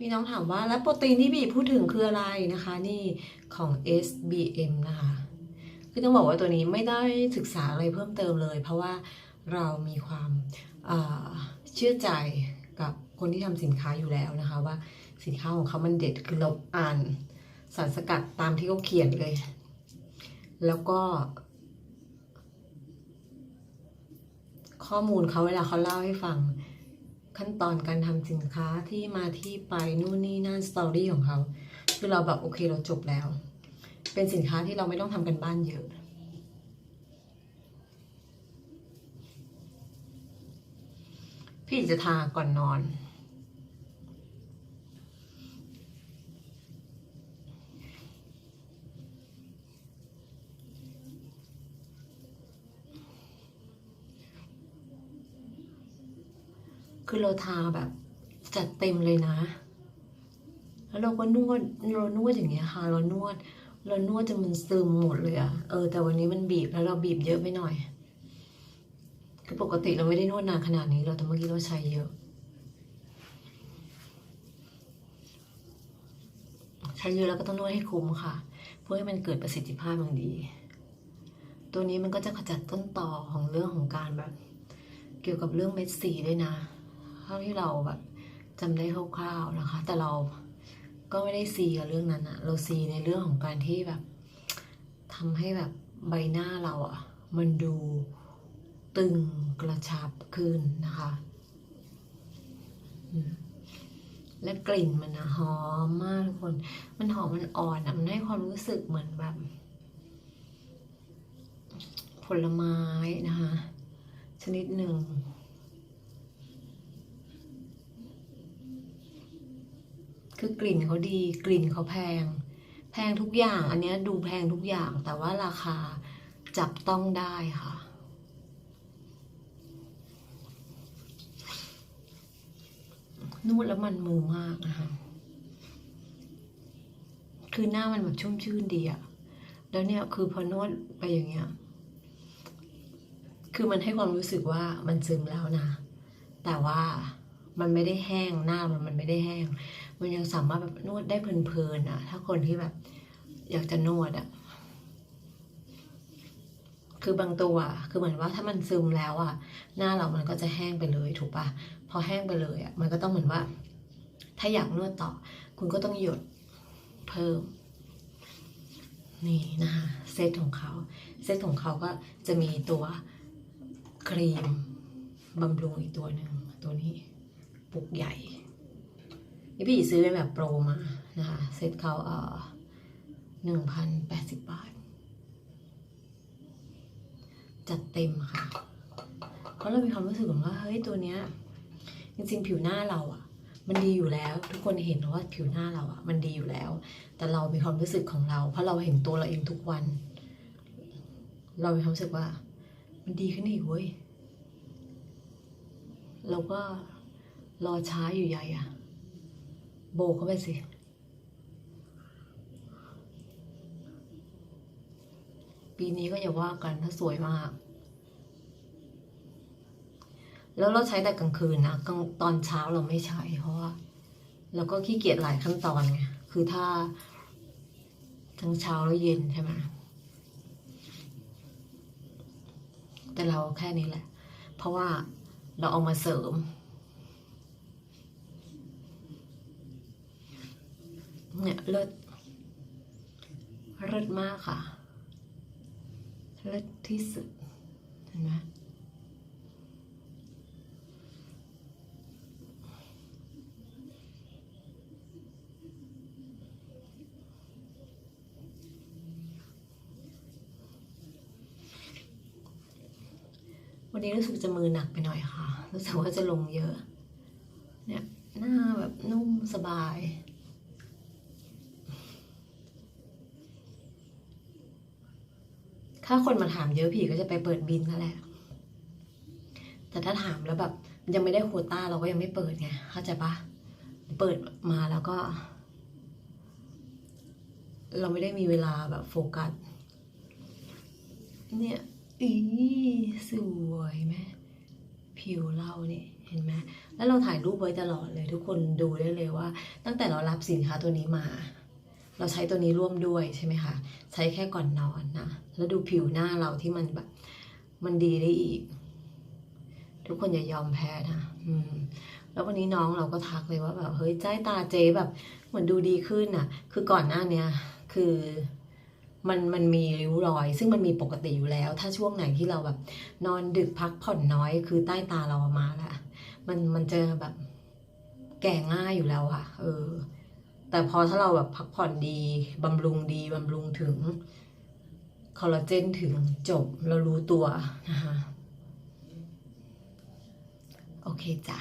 มีน้องถามว่าแล้วโปรตีนที่บีพูดถึงคืออะไรนะคะ นี่ของ SBM นะคะ คือต้องบอกว่าตัวนี้ไม่ได้ศึกษาอะไรเพิ่มเติมเลย เพราะว่าเรามีความเชื่อใจกับคนที่ทำสินค้าอยู่แล้วนะคะ ว่าสินค้าของเขามันเด็ดคือเราอ่านสารสกัดตามที่เขาเขียนเลย แล้วก็ ข้อมูลเขาเวลาเขาเล่าให้ฟัง ขั้นตอนการทำสินค้าที่มาที่ไปนู่นนี่นั่นสตอรี่ของเขาคือเราแบบโอเคเราจบแล้ว เป็นสินค้าที่เราไม่ต้องทำกันบ้านเยอะ พี่จะทาก่อนนอน คือเราทาแบบจัดเต็มเลยนะ แล้วเราก็นวดเรานวดอย่างเงี้ยค่ะ เรานวด เรานวดจนมันซึมหมดเลยอะเออ แต่วันนี้มันบีบแล้วเราบีบเยอะไปหน่อย คือปกติเราไม่ได้นวดนานขนาดนี้เราแต่เมื่อกี้เราใช้เยอะใช้เยอะแล้วก็ต้องนวดให้คุ้มค่ะ เพื่อให้มันเกิดประสิทธิภาพอย่างดี ตัวนี้มันก็จะขจัดต้นต่อของเรื่องของการแบบ เกี่ยวกับเรื่องเม็ดสีด้วยนะ เท่าที่เราแบบจำได้คร่าวๆนะคะ แต่เราก็ไม่ได้ซีกับเรื่องนั้นอะเราซีในเรื่องของการที่แบบทำให้แบบใบหน้าเราอะมันดูตึงกระชับขึ้นนะคะและกลิ่นมันนะหอมมากทุกคน มันหอมมันอ่อนอะมันให้ความรู้สึกเหมือนแบบ ผลไม้นะคะ ชนิดหนึ่ง คือกลิ่นเขาดีกลิ่นเขาแพง แพงทุกอย่างอันเนี้ยดูแพงทุกอย่างแต่ว่าราคาจับต้องได้ค่ะนวดแล้วมันมือมากนะคะคือหน้ามันแบบชุ่มชื่นดีอะแล้วเนี่ยคือพอนวดไปอย่างเงี้ย คือมันให้ความรู้สึกว่ามันซึมแล้วนะ แต่ว่า มันไม่ได้แห้งหน้ามันมันไม่ได้แห้ง มันยังสามารถแบบนวดได้เพลินๆอะถ้าคนที่แบบ อยากจะนวดอะ คือบางตัวอะคือเหมือนว่าถ้ามันซึมแล้วอะ หน้าเรามันก็จะแห้งไปเลยถูกปะพอแห้งไปเลยอะ มันก็ต้องเหมือนว่า ถ้าอยากนวดต่อ คุณก็ต้องหยดเพิ่ม นี่นะคะเซตของเขาเซตของเขาก็จะมีตัวครีมบำรุงอีกตัวหนึ่งตัวนี้ ปุกใหญ่ นี่พี่ซื้อเป็นแบบโปรมานะคะเซ็ตเขาเอ่อหนึ่งพันแปดสิบบาท จัดเต็มค่ะ เพราะเรามีความรู้สึกเหมือนว่า เฮ้ย ตัวเนี้ย จริงๆ ผิวหน้าเราอะมันดีอยู่แล้ว ทุกคนเห็นว่าผิวหน้าเราอะมันดีอยู่แล้ว แต่เรามีความรู้สึกของเรา เพราะเราเห็นตัวเราเองทุกวัน เรามีความรู้สึกว่า มันดีขึ้นอีกเว้ยเราก็ รอช้าอยู่ใหญ่อะโบกเข้าไปสิ ปีนี้ก็อย่าว่ากันถ้าสวยมาก แล้วเราใช้แต่กลางคืนนะกลางตอนเช้าเราไม่ใช้ เพราะว่าเราก็ขี้เกียจหลายขั้นตอนไง คือถ้า ทั้งเช้าแล้วเย็นใช่ไหมแต่เราแค่นี้แหละ เพราะว่าเราเอามาเสริม เนี่ยเลิศเลิศมากค่ะเลิศที่สุดเห็นไหมวันนี้รู้สึกจะมือหนักไปหน่อยค่ะ รู้สึกว่าจะลงเยอะ เนี่ย หน้าแบบนุ่มสบาย ถ้าคนมาถามเยอะผีก็จะไปเปิดบินนั่นแหละ แต่ถ้าถามแล้วแบบยังไม่ได้โควต้าเราก็ยังไม่เปิดไงเข้าใจปะเปิดมาแล้วก็ เราไม่ได้มีเวลาแบบโฟกัส เนี่ยอีสวยไหมผิวเราเนี่ยเห็นไหมแล้วเราถ่ายรูปไว้ตลอดเลย ทุกคนดูได้เลยว่า ตั้งแต่เรารับสินค้าตัวนี้มา เราใช้ตัวนี้ร่วมด้วยใช่ไหมคะ ใช้แค่ก่อนนอนนะ แล้วดูผิวหน้าเราที่มันแบบ มันดีได้อีก ทุกคนอย่ายอมแพ้นะอืมแล้ววันนี้น้องเราก็ทักเลยว่าแบบเฮ้ยใจตาเจ๊แบบเหมือนดูดีขึ้นน่ะ คือก่อนหน้าเนี้ยคือมันมันมีริ้วรอย ซึ่งมันมีปกติอยู่แล้ว ถ้าช่วงไหนที่เราแบบ นอนดึกพักผ่อนน้อย คือใต้ตาเรามาแล้วมันมันจะแบบแก่ง่ายอยู่แล้วอะเออ แต่พอถ้าเราแบบพักผ่อนดีบำรุงดีบำรุงถึงคอลลาเจนถึงจบเรารู้ตัวนะคะโอเคจ้ะ